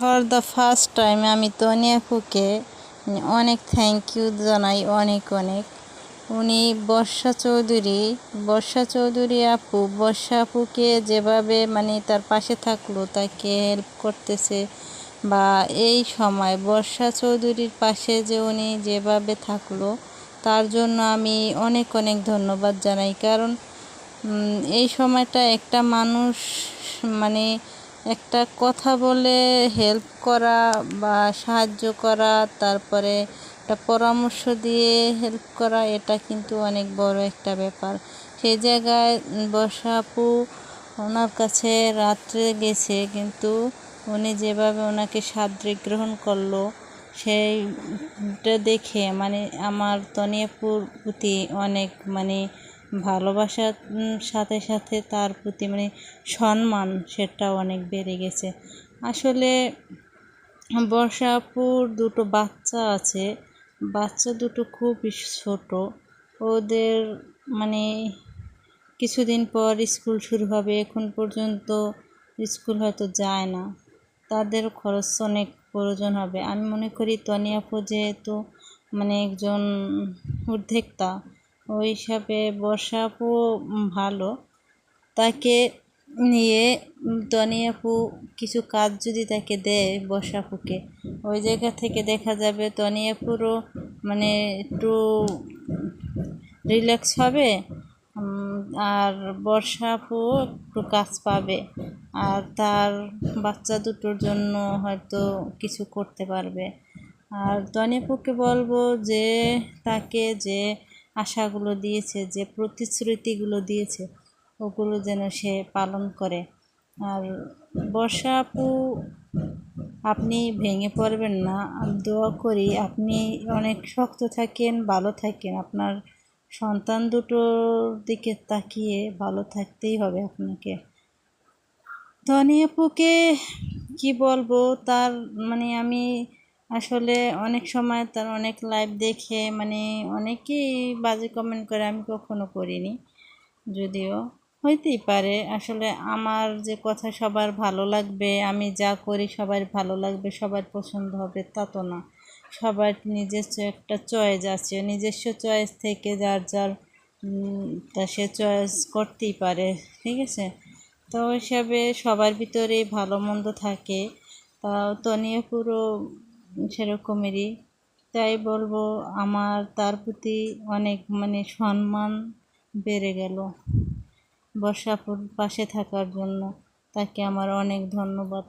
For the first time আমি তনি আপুকে অনেক থ্যাংক ইউ জানাই, অনেক অনেক। উনি বর্ষা চৌধুরী বর্ষা চৌধুরী আপু, বর্ষা আপুকে যেভাবে মানে তার পাশে থাকল, তাকে হেল্প করতেছে। বা এই সময় বর্ষা চৌধুরীর পাশে যে উনি যেভাবে থাকল, তার জন্য আমি অনেক অনেক ধন্যবাদ জানাই। কারণ এই সময়টা একটা মানুষ মানে একটা কথা বলে হেল্প করা বা সাহায্য করা, তারপরে একটা পরামর্শ দিয়ে হেল্প করা, এটা কিন্তু অনেক বড় একটা ব্যাপার। সেই জায়গায় আপু ওনার কাছে রাত্রে গেছে, কিন্তু উনি যেভাবে ওনাকে সাদৃক গ্রহণ করল, সেইটা দেখে মানে আমার তনিয়াপুর প্রতি অনেক মানে ভালোবাসার সাথে সাথে তার প্রতি মানে সম্মান সেটা অনেক বেড়ে গেছে। আসলে বর্ষাপুর দুটো বাচ্চা আছে। বাচ্চা দুটো খুবই ছোট। ওদের মানে কিছুদিন পর স্কুল শুরু হবে। এখন পর্যন্ত স্কুল হয়তো যায় না। তাদের খরচ অনেক প্রয়োজন হবে। আমি মনে করি তনিয়াপু যেহেতু মানে একজন উদ্যোক্তা ওই হিসাবে বর্ষা আপু ভালো। তাকে নিয়ে তনি আপু কিছু কাজ যদি তাকে দেয় বর্ষা আপুকে ওই জায়গা থেকে দেখা যাবে তনি আপুরও মানে একটু রিল্যাক্স হবে আর বর্ষা আপু একটু কাজ পাবে। আর তার বাচ্চা দুটোর জন্য হয়তো কিছু করতে পারবে। আর তনি আপুকে বলব যে, তাকে যে আশাগুলো দিয়েছে, যে প্রতিশ্রুতিগুলো দিয়েছে, ওগুলো যেন সে পালন করে। আর বর্ষা আপু, আপনি ভেঙে পড়বেন না। দোয়া করি আপনি অনেক শক্ত থাকেন, ভালো থাকেন। আপনার সন্তান দুটোর দিকে তাকিয়ে ভালো থাকতেই হবে আপনাকে। ধনী আপুকে কী বলব? তার মানে আমি আসলে অনেক সময় তার অনেক লাইভ দেখে মানে অনেকেই বাজে কমেন্ট করে, আমি কখনো করিনি। যদিও হইতেই পারে। আসলে আমার যে কথা সবার ভালো লাগবে, আমি যা করি সবার ভালো লাগবে, সবার পছন্দ হবে তা তো না। সবার নিজস্ব একটা চয়েস আছে। নিজস্ব চয়েস থেকে যার যার তা সে চয়েস করতেই পারে, ঠিক আছে? তো হিসাবে সবার ভিতরেই ভালো মন্দ থাকে। তাও তনিও পুরো সেরকমেরই। তাই বলব, আমার তার প্রতি অনেক মানে সম্মান বেড়ে গেল বর্ষাপুর পাশে থাকার জন্য। তাকে আমার অনেক ধন্যবাদ।